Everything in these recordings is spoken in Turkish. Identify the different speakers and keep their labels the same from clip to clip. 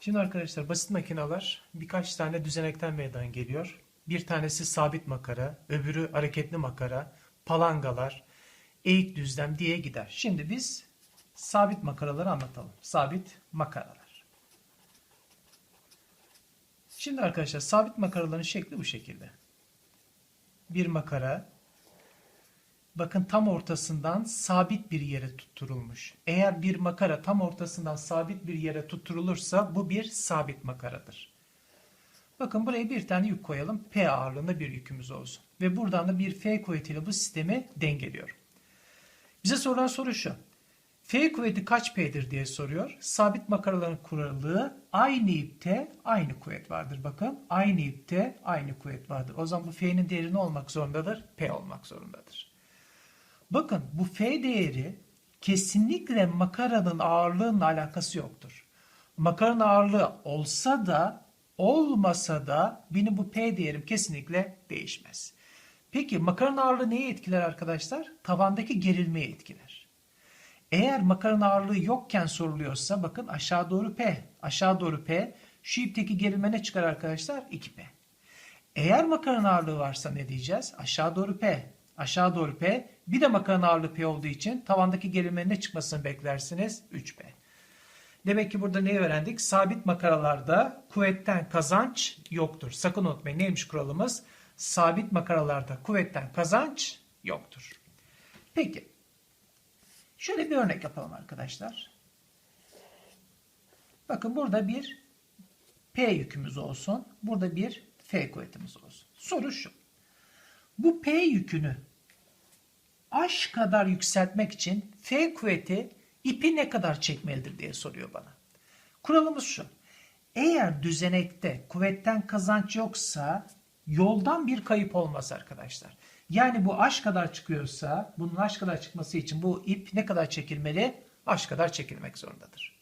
Speaker 1: Şimdi arkadaşlar basit makineler birkaç tane düzenekten meydana geliyor. Bir tanesi sabit makara, öbürü hareketli makara, palangalar, eğik düzlem diye gider. Şimdi biz sabit makaraları anlatalım. Sabit makaralar. Şimdi arkadaşlar sabit makaraların şekli bu şekilde. Bir makara bakın tam ortasından sabit bir yere tutturulmuş. Eğer bir makara tam ortasından sabit bir yere tutturulursa bu bir sabit makaradır. Bakın buraya bir tane yük koyalım. P ağırlığında bir yükümüz olsun. Ve buradan da bir F kuvvetiyle bu sistemi dengeliyorum. Bize sorulan soru şu. F kuvveti kaç P'dir diye soruyor. Sabit makaraların kuralı aynı ipte aynı kuvvet vardır. Bakın aynı ipte aynı kuvvet vardır. O zaman bu F'nin değeri ne olmak zorundadır? P olmak zorundadır. Bakın bu F değeri kesinlikle makaranın ağırlığının alakası yoktur. Makaranın ağırlığı olsa da olmasa da benim bu P değerim kesinlikle değişmez. Peki makaranın ağırlığı neyi etkiler arkadaşlar? Tavandaki gerilmeyi etkiler. Eğer makaranın ağırlığı yokken soruluyorsa bakın aşağı doğru P. Aşağı doğru P. Şu ipteki gerilme ne çıkar arkadaşlar? 2P. Eğer makaranın ağırlığı varsa ne diyeceğiz? Aşağı doğru P. Aşağı doğru P. Bir de makaranın ağırlığı P olduğu için tavandaki gerilmenin ne çıkmasını beklersiniz? 3P. Demek ki burada neyi öğrendik? Sabit makaralarda kuvvetten kazanç yoktur. Sakın unutmayın neymiş kuralımız? Sabit makaralarda kuvvetten kazanç yoktur. Peki. Şöyle bir örnek yapalım arkadaşlar. Bakın burada bir P yükümüz olsun. Burada bir F kuvvetimiz olsun. Soru şu. Bu P yükünü H kadar yükseltmek için F kuvveti ipi ne kadar çekmelidir diye soruyor bana. Kuralımız şu. Eğer düzenekte kuvvetten kazanç yoksa yoldan bir kayıp olmaz arkadaşlar. Yani bu H kadar çıkıyorsa bunun H kadar çıkması için bu ip ne kadar çekilmeli? H kadar çekilmek zorundadır.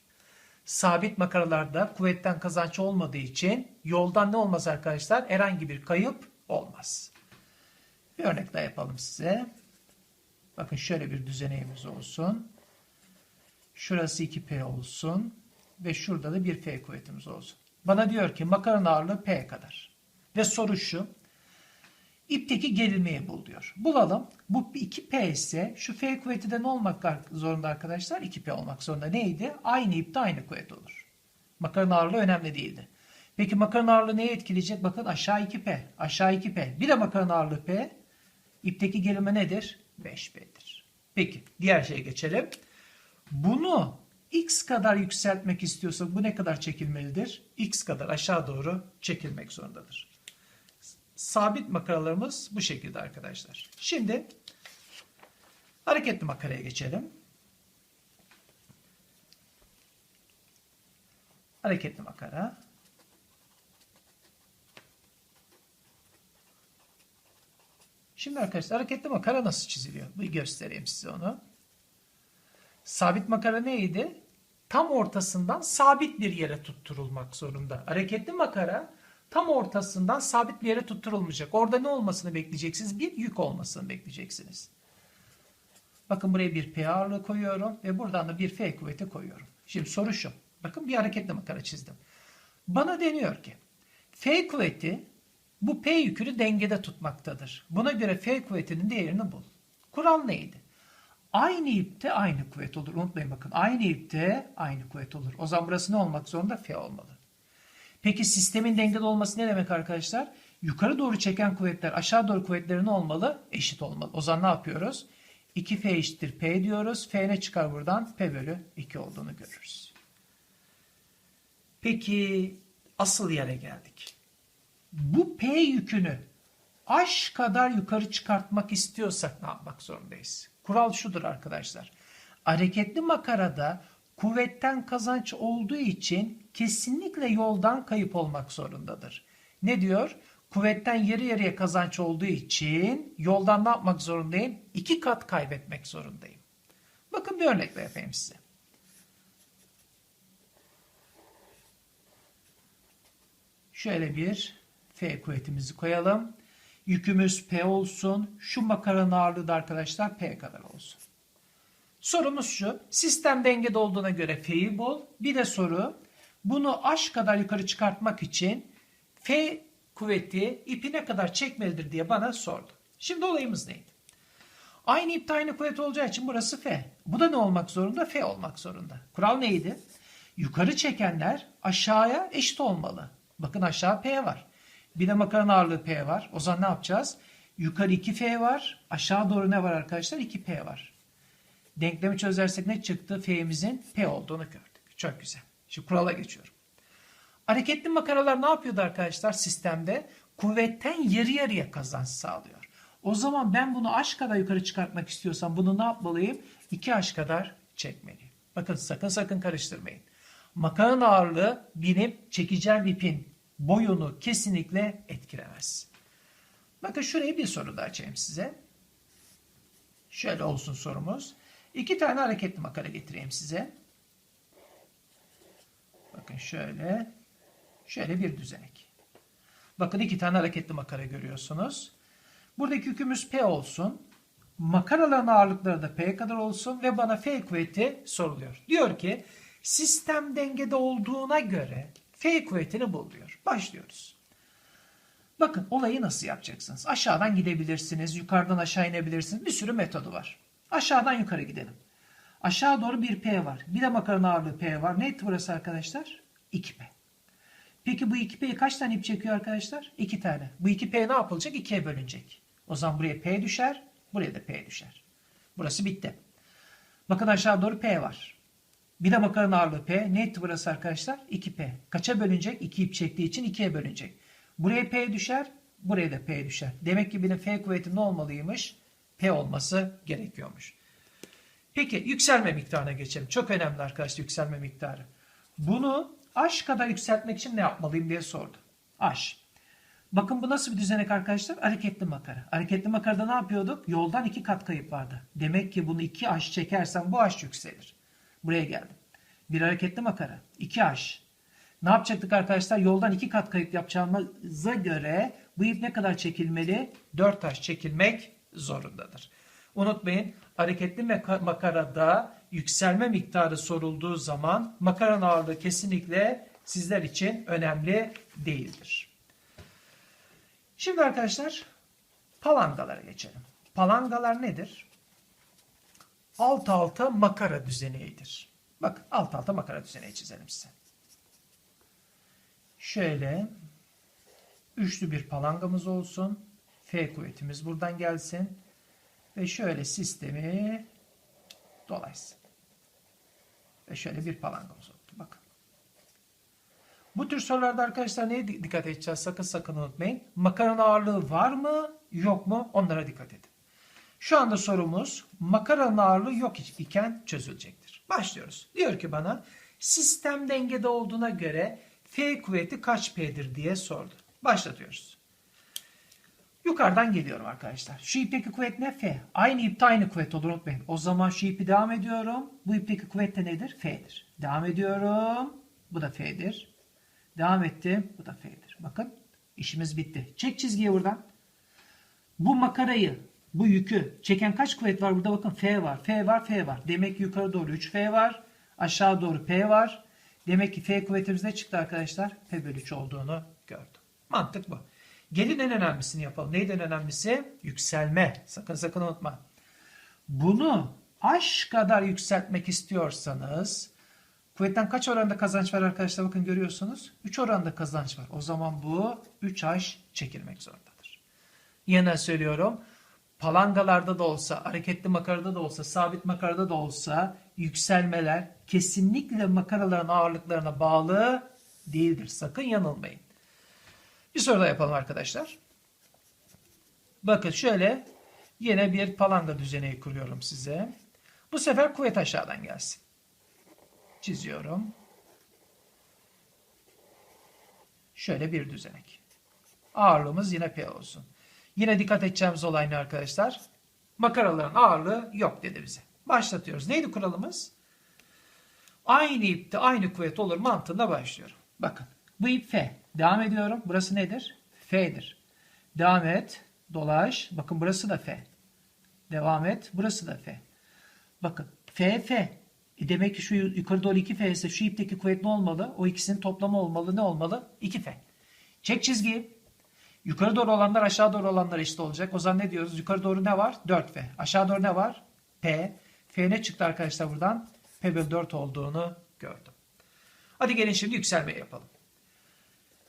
Speaker 1: Sabit makaralarda kuvvetten kazanç olmadığı için yoldan ne olmaz arkadaşlar? Herhangi bir kayıp olmaz. Bir örnek daha yapalım size. Bakın şöyle bir düzeneğimiz olsun. Şurası 2P olsun. Ve şurada da bir F kuvvetimiz olsun. Bana diyor ki makaranın ağırlığı P kadar. Ve soru şu. İpteki gerilmeyi bul diyor. Bulalım. Bu 2P ise şu F kuvveti de ne olmak zorunda arkadaşlar? 2P olmak zorunda. Neydi? Aynı ipte aynı kuvvet olur. Makaranın ağırlığı önemli değildi. Peki makaranın ağırlığı neye etkileyecek? Bakın aşağı 2P. Aşağı 2P. Bir de makaranın ağırlığı P. İpteki gerilme nedir? 5P'dir. Peki diğer şeye geçelim. Bunu x kadar yükseltmek istiyorsak bu ne kadar çekilmelidir? x kadar aşağı doğru çekilmek zorundadır. Sabit makaralarımız bu şekilde arkadaşlar. Şimdi hareketli makaraya geçelim. Hareketli makara. Şimdi arkadaşlar hareketli makara nasıl çiziliyor? Bir göstereyim size onu. Sabit makara neydi? Tam ortasından sabit bir yere tutturulmak zorunda. Hareketli makara tam ortasından sabit bir yere tutturulmayacak. Orada ne olmasını bekleyeceksiniz? Bir yük olmasını bekleyeceksiniz. Bakın buraya bir P ağırlığı koyuyorum ve buradan da bir F kuvveti koyuyorum. Şimdi soru şu. Bakın bir hareketli makara çizdim. Bana deniyor ki F kuvveti bu P yükünü dengede tutmaktadır. Buna göre F kuvvetinin değerini bul. Kural neydi? Aynı ipte aynı kuvvet olur. Unutmayın bakın. Aynı ipte aynı kuvvet olur. O zaman burası ne olmak zorunda? F olmalı. Peki sistemin dengede olması ne demek arkadaşlar? Yukarı doğru çeken kuvvetler aşağı doğru kuvvetleri ne olmalı? Eşit olmalı. O zaman ne yapıyoruz? 2F eşittir P diyoruz. F ne çıkar buradan? P bölü 2 olduğunu görürüz. Peki asıl yere geldik. Bu P yükünü H kadar yukarı çıkartmak istiyorsak ne yapmak zorundayız? Kural şudur arkadaşlar. Hareketli makarada kuvvetten kazanç olduğu için kesinlikle yoldan kayıp olmak zorundadır. Ne diyor? Kuvvetten yarı yarıya kazanç olduğu için yoldan ne yapmak zorundayım? İki kat kaybetmek zorundayım. Bakın bir örnekle yapayım size. Şöyle bir F kuvvetimizi koyalım. Yükümüz P olsun. Şu makaranın ağırlığı da arkadaşlar P kadar olsun. Sorumuz şu. Sistem dengede olduğuna göre F'yi bul. Bir de soru. Bunu aş kadar yukarı çıkartmak için F kuvveti ipi ne kadar çekmelidir diye bana sordu. Şimdi olayımız neydi? Aynı ipte aynı kuvvet olacağı için burası F. Bu da ne olmak zorunda? F olmak zorunda. Kural neydi? Yukarı çekenler aşağıya eşit olmalı. Bakın aşağı P var. Bir de makaranın ağırlığı P var. O zaman ne yapacağız? Yukarı 2F var. Aşağı doğru ne var arkadaşlar? 2P var. Denklemi çözersek ne çıktı? F'imizin P olduğunu gördük. Çok güzel. Şimdi kurala geçiyorum. Hareketli makaralar ne yapıyordu arkadaşlar sistemde? Kuvvetten yarı yarıya kazanç sağlıyor. O zaman ben bunu aş kadar yukarı çıkartmak istiyorsam bunu ne yapmalıyım? 2 aş kadar çekmeliyim. Bakın sakın sakın karıştırmayın. Makaranın ağırlığı benim çekeceğim ipin boyunu kesinlikle etkilemez. Bakın şuraya bir soru da açayım size. Şöyle olsun sorumuz. İki tane hareketli makara getireyim size. Bakın şöyle. Şöyle bir düzenek. Bakın iki tane hareketli makara görüyorsunuz. Buradaki yükümüz P olsun. Makaraların ağırlıkları da P kadar olsun ve bana F kuvveti soruluyor. Diyor ki sistem dengede olduğuna göre F kuvvetini bul diyor. Başlıyoruz. Bakın olayı nasıl yapacaksınız? Aşağıdan gidebilirsiniz, yukarıdan aşağı inebilirsiniz. Bir sürü metodu var. Aşağıdan yukarı gidelim. Aşağı doğru bir P var. Bir de makaranın ağırlığı P var. Neydi burası arkadaşlar? 2P. Peki bu 2P'yi kaç tane ip çekiyor arkadaşlar? 2 tane. Bu 2P ne yapılacak? 2'ye bölünecek. O zaman buraya P düşer, buraya da P düşer. Burası bitti. Bakın aşağı doğru P var. Bir de makaranın ağırlığı P. Ne etti burası arkadaşlar? 2P. Kaça bölünecek? 2 ip çektiği için 2'ye bölünecek. Buraya P düşer, buraya da P düşer. Demek ki benim F kuvveti ne olmalıymış? P olması gerekiyormuş. Peki yükselme miktarına geçelim. Çok önemli arkadaşlar yükselme miktarı. Bunu H kadar yükseltmek için ne yapmalıyım diye sordu. H. Bakın bu nasıl bir düzenek arkadaşlar? Hareketli makara. Hareketli makarada ne yapıyorduk? Yoldan iki kat kayıp vardı. Demek ki bunu 2H çekersem bu H yükselir. Buraya geldim. Bir hareketli makara. 2H. Ne yapacaktık arkadaşlar? Yoldan iki kat kayıp yapacağımıza göre bu ip ne kadar çekilmeli? 4H çekilmek zorundadır. Unutmayın hareketli makarada yükselme miktarı sorulduğu zaman makaranın ağırlığı kesinlikle sizler için önemli değildir. Şimdi arkadaşlar palangalara geçelim. Palangalar nedir? Alt alta makara düzeneğidir. Bakın alt alta makara düzeneği çizelim size. Şöyle üçlü bir palangamız olsun. F kuvvetimiz buradan gelsin. Ve şöyle sistemi dolaysın. Ve şöyle bir palangamız oldu. Bakın. Bu tür sorularda arkadaşlar neye dikkat edeceğiz? Sakın sakın unutmayın. Makaranın ağırlığı var mı? Yok mu? Onlara dikkat edin. Şu anda sorumuz makaranın ağırlığı yok iken çözülecektir. Başlıyoruz. Diyor ki bana sistem dengede olduğuna göre F kuvveti kaç P'dir diye sordu. Başlatıyoruz. Yukarıdan geliyorum arkadaşlar. Şu ipteki kuvvet ne? F. Aynı ipte aynı kuvvet olur unutmayın. O zaman şu ipi devam ediyorum. Bu ipteki kuvvet de nedir? F'dir. Devam ediyorum. Bu da F'dir. Devam ettim. Bu da F'dir. Bakın işimiz bitti. Çek çizgiyi buradan. Bu makarayı, bu yükü çeken kaç kuvvet var? Burada bakın F var, F var, F var. Demek ki yukarı doğru 3F var. Aşağı doğru P var. Demek ki F kuvvetimiz ne çıktı arkadaşlar? P bölü 3 olduğunu gördüm. Mantık bu. Gelin en önemlisini yapalım. Neydi en önemlisi? Yükselme. Sakın sakın unutma. Bunu aş kadar yükseltmek istiyorsanız kuvvetten kaç oranda kazanç var arkadaşlar? Bakın görüyorsunuz. 3 oranda kazanç var. O zaman bu 3H çekilmek zorundadır. Yine söylüyorum. Palangalarda da olsa, hareketli makarada da olsa, sabit makarada da olsa yükselmeler kesinlikle makaraların ağırlıklarına bağlı değildir. Sakın yanılmayın. Bir soru daha yapalım arkadaşlar. Bakın şöyle yine bir palanga düzeneği kuruyorum size. Bu sefer kuvvet aşağıdan gelsin. Çiziyorum. Şöyle bir düzenek. Ağırlığımız yine P olsun. Yine dikkat edeceğimiz olay ne arkadaşlar? Makaraların ağırlığı yok dedi bize. Başlatıyoruz. Neydi kuralımız? Aynı ipte aynı kuvvet olur mantığında başlıyorum. Bakın bu ip F. Devam ediyorum. Burası nedir? F'dir. Devam et. Dolaş. Bakın burası da F. Devam et. Burası da F. Bakın F, F. E demek ki şu yukarı doğru 2F ise şu ipteki kuvvet ne olmalı? O ikisinin toplamı olmalı. Ne olmalı? 2F. Çek çizgiyi. Yukarı doğru olanlar aşağı doğru olanlar eşit olacak. O zaman ne diyoruz? Yukarı doğru ne var? 4F. Aşağı doğru ne var? P. F ne çıktı arkadaşlar buradan? P bölü 4 olduğunu gördüm. Hadi gelin şimdi yükselme yapalım.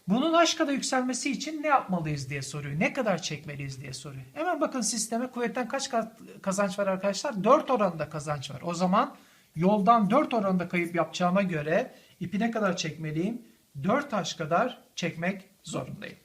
Speaker 1: Bunun aşkada yükselmesi için ne yapmalıyız diye soruyor. Ne kadar çekmeliyiz diye soruyor. Hemen bakın sisteme kuvvetten kaç kazanç var arkadaşlar? 4 oranında kazanç var. O zaman yoldan 4 oranında kayıp yapacağıma göre ipi ne kadar çekmeliyim? 4 taş kadar çekmek zorundayım.